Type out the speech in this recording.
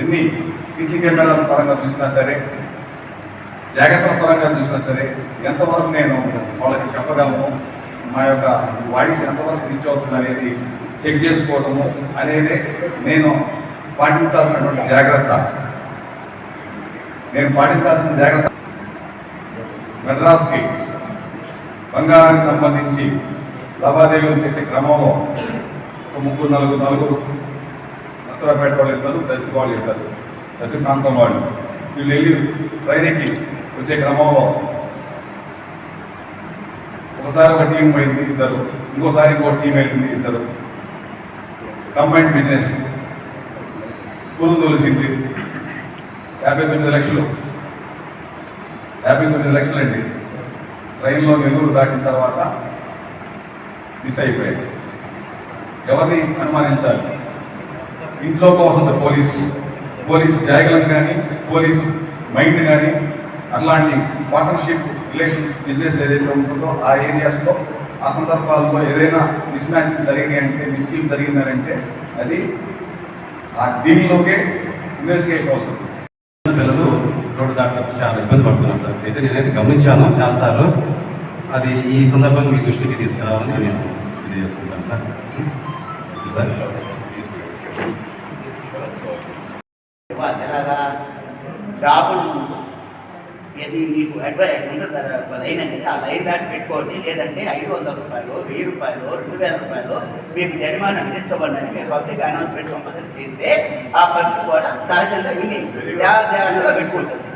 ఎన్ని సీసీ కెమెరాల పరంగా చూసినా సరే జాగ్రత్తల పరంగా చూసినా సరే ఎంతవరకు నేను వాళ్ళకి చెప్పగలను మా యొక్క వాయిస్ ఎంతవరకు రీచ్ అవుతుంది అనేది చెక్ చేసుకోవడము అనేది నేను పాటించాల్సినటువంటి జాగ్రత్త. నేను పాటించాల్సిన జాగ్రత్త మెడ్రాస్కి బంగారానికి సంబంధించి లావాదేవీలు చేసే క్రమంలో ఒక ముగ్గురు నలుగురు నలుగురు నసరాపేట వాళ్ళు ఇద్దరు దశ వాళ్ళు ఇద్దరు దశ ప్రాంతం వాళ్ళు. వీళ్ళు వెళ్ళి ట్రైన్ ఎక్కి వచ్చే క్రమంలో ఒకసారి ఒక టీం పోయింది ఇద్దరు. ఇంకోసారి ఇంకో టీం వెళ్ళింది ఇద్దరు. కంబైన్డ్ బిజినెస్ పురుగు తొలిసింది. యాభై తొమ్మిది లక్షలు. యాభై తొమ్మిది లక్షలండి. ట్రైన్లో నెల్లూరు దాటిన తర్వాత మిస్ అయిపోయాయి. ఎవరిని అనుమానించాలి? ఇంట్లోకి వస్తుంది పోలీసు పోలీసు జాగలం కానీ పోలీసు మైండ్ కానీ అట్లాంటి పార్ట్నర్షిప్ రిలేషన్స్ బిజినెస్ ఏదైతే ఉంటుందో ఆ ఏరియాస్లో ఆ సందర్భాల్లో ఏదైనా మిస్ మ్యాచింగ్ జరిగినాయంటే మిస్చీఫ్ జరిగిందనంటే అది ఆ డీల్లోకే ఇన్వెస్టిగేషన్ వస్తుంది పిల్లలు రోడ్డు దాటినప్పుడు చాలా ఇబ్బంది పడుతున్నారు సార్. అయితే నేనైతే గమనించాను చాలాసార్లు. అది ఈ సందర్భంగా మీ దృష్టికి తీసుకురావాలని నేను తెలియజేసుకుంటాను సార్. సార్. ఎలాగా? షాపులు ముందు ఇది మీకు అడ్వైజ్ ఉంటుంది లైన్ అనేది ఆ లైన్ దాటి పెట్టుకోండి. లేదంటే ఐదు వందల రూపాయలు వెయ్యి రూపాయలు రెండు వేల రూపాయలు మీకు జరిమానా విధించబడి మీరు పబ్లిక్ అనౌన్స్మెంట్ కంపల్సరీ చేస్తే ఆ పబ్లిక్ కూడా సహజంగా విని జాగ్రత్తగా పెట్టుకుంటుంది.